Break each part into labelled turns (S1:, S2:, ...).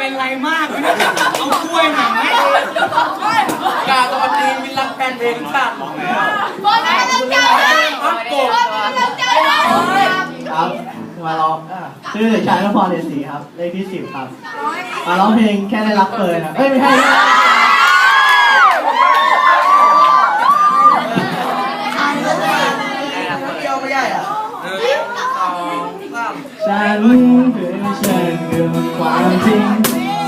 S1: เป็นไรมากวะเนี่ยเอาถ้วยหน่อยไหม
S2: กาตอนดีมินรักแฟนเพลงค่ะของแล้ว
S3: บอลเป็นกำลังใจให้บอลเป็นกำลังใจให้
S4: ครับมาร้องชื่อชายนพรเดชศรีครับ เลขที่สิบครับ มาร้องเพลงแค่ได้รักเปิดครับเอ้ยไม่ใช่ไม่ใช่
S2: เดียวไม่ใหญ่อะหนึ่งสองสาม
S4: ฉันคือฉันคือความจริง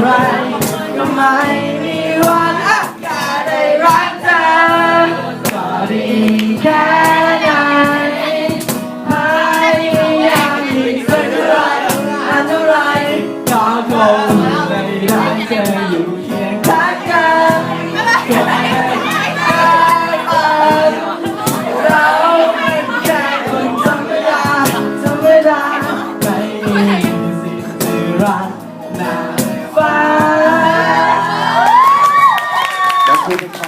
S4: ไรก็ไม่มีวัน Thank you.